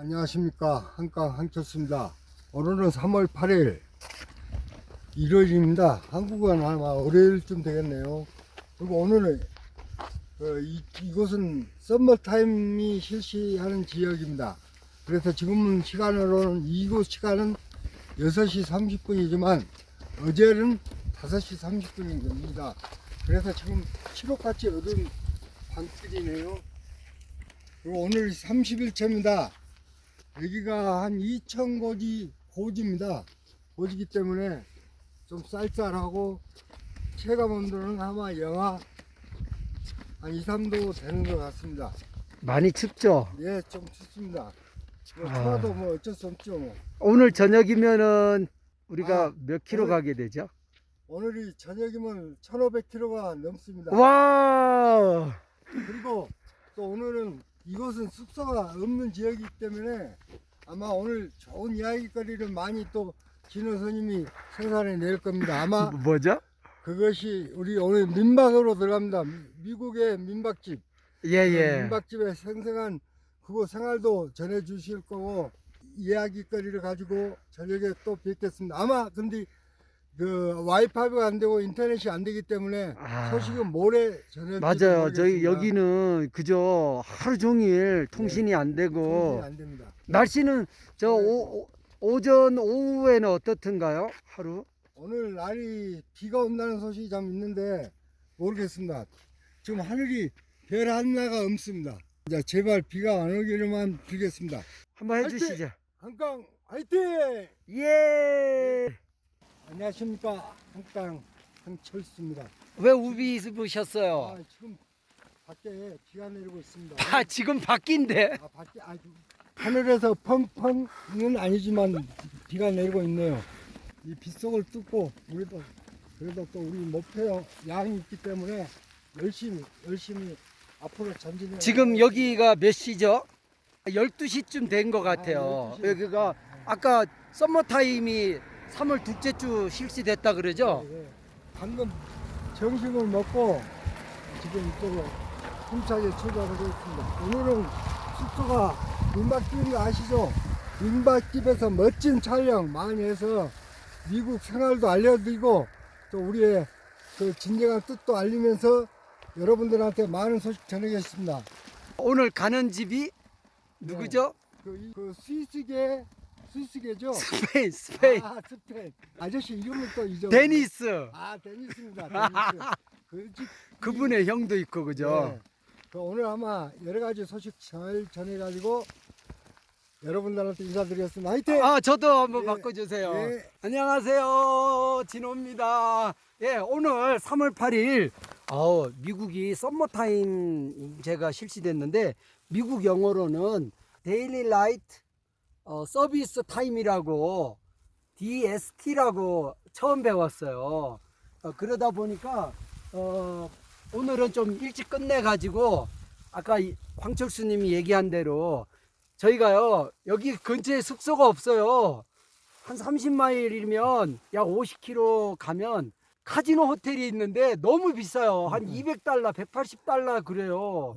안녕하십니까. 한강 한철수입니다. 오늘은 3월 8일 일요일입니다. 한국은 아마 월요일쯤 되겠네요. 그리고 오늘은 그 이, 이곳은 썸머타임이 실시하는 지역입니다. 그래서 지금 시간으로는 이곳 시간은 6시 30분이지만 어제는 5시 30분입니다. 그래서 지금 칠흑같이 어두운 밤길이네요. 그리고 오늘 30일째입니다 여기가 한 2,000고지 고지입니다. 고지기 때문에 좀 쌀쌀하고 체감 온도는 아마 영하 한 2, 3도 되는 것 같습니다. 많이 춥죠? 예, 좀 춥습니다. 뭐 아. 추워도 뭐 어쩔 수 없죠. 뭐. 오늘 저녁이면은 우리가 아, 몇 킬로 오늘- 가게 되죠? 오늘이 저녁이면 1,500km가 넘습니다. 와! 그리고 또 오늘은 이곳은 숙소가 없는 지역이기 때문에 아마 오늘 좋은 이야기거리를 많이 또 진호 스님이 생산해 낼 겁니다. 아마 뭐죠? 그것이 우리 오늘 민박으로 들어갑니다. 미- 미국의 민박집. 예, 예. 민박집에 생생한 그곳 생활도 전해 주실 거고 이야기거리를 가지고 저녁에 또 뵙겠습니다. 아마 근데 그 와이파이가 안 되고 인터넷이 안 되기 때문에 아. 소식은 모레 전해 맞아요. 저희 여기는 그저 하루 종일 통신이 안 되고 안 됩니다. 날씨는 저 오, 오- 오 전 오후에는 어떻든가요? 하루? 오늘 날이 비가 온다는 소식이 좀 있는데 모르겠습니다. 지금 하늘이 별 하나가 없습니다. 자, 제발 비가 안 오기를만 빌겠습니다. 한번 해 화이팅! 주시죠. 한강 화이팅! 예. 안녕하십니까 한강 한철수입니다. 왜 우비 입으셨어요? 아, 지금 밖에 비가 내리고 있습니다. 아, 지금 바뀐데. 아, 밖에 아주 하늘에서 펑펑은 아니지만 비가 내리고 있네요. 이 빗속을 뚫고 우리도 그래도 또 우리 목표 양이 있기 때문에 열심히 열심히 앞으로 전진해. 지금 여기가 몇 시죠? 12시쯤 된 것 같아요. 아, 12시. 여기가 아까 썸머 타임이 3월 둘째 주 실시됐다 그러죠? 예, 예. 방금 점심을 먹고 지금 이쪽으로 힘차게 출발하고 있습니다. 오늘은 숙소가 민박집인 거 아시죠? 민박집에서 멋진 촬영 많이 해서 미국 생활도 알려드리고 또 우리의 그 진정한 뜻도 알리면서 여러분들한테 많은 소식 전하겠습니다. 오늘 가는 집이 누구죠? 그, 이- 그 스위스계 스위스계죠? 스페인, 스페인. 아 스페인 아저씨 이름을 또 잊어. 데니스. 아 데니스입니다. 데니스. 그 집. 그분의 형도 있고 그죠? 네. 그 오늘 아마 여러 가지 소식 잘 전해가지고 여러분들한테 인사드리겠습니다. 화이팅! 아, 저도 한번 예, 바꿔주세요. 예. 안녕하세요. 진호입니다. 예, 오늘 3월 8일, 어, 미국이 썸머타임 제가 실시됐는데, 미국 영어로는 데일리 라이트 어, 서비스 타임이라고 DST라고 처음 배웠어요. 어, 그러다 보니까, 어, 오늘은 좀 일찍 끝내가지고, 아까 이 황철수님이 얘기한 대로, 저희가요, 여기 근처에 숙소가 없어요. 한 30마일이면 약 50km 가면 카지노 호텔이 있는데 너무 비싸요. 한 200달러, 180달러 그래요.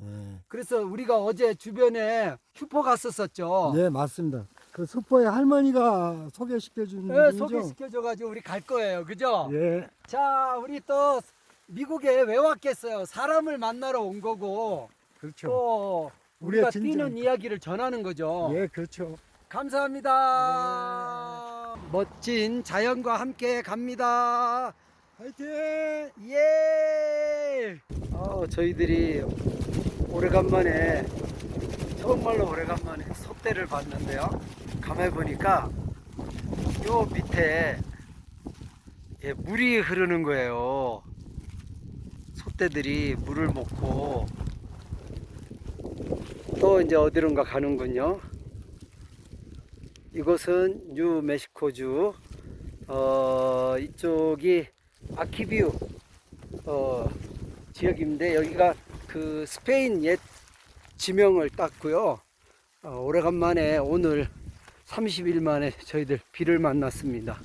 그래서 우리가 어제 주변에 슈퍼 갔었었죠. 네 맞습니다. 그 숙보의 할머니가 소개시켜 준 네, 분이죠. 소개시켜줘가지고 우리 갈 거예요. 그죠? 예. 자, 우리 또 미국에 왜 왔겠어요? 사람을 만나러 온 거고 그렇죠. 또 우리가 진정- 뛰는 이야기를 전하는 거죠. 예 그렇죠. 감사합니다. 멋진 자연과 함께 갑니다. 화이팅! 예! 어, 저희들이 오래간만에 정말로 오래간만에 석대를 봤는데요. 가만히 보니까 요 밑에 예, 물이 흐르는 거예요. 소떼들이 물을 먹고 또 이제 어디론가 가는군요. 이곳은 뉴멕시코주 어, 이쪽이 아키비우 어, 지역인데 여기가 그 스페인 옛 지명을 땄고요. 어, 오래간만에 오늘 30일 만에 저희들 비를 만났습니다.